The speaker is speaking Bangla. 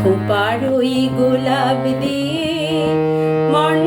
খোপার ওই গোলাপ দিয়ে মন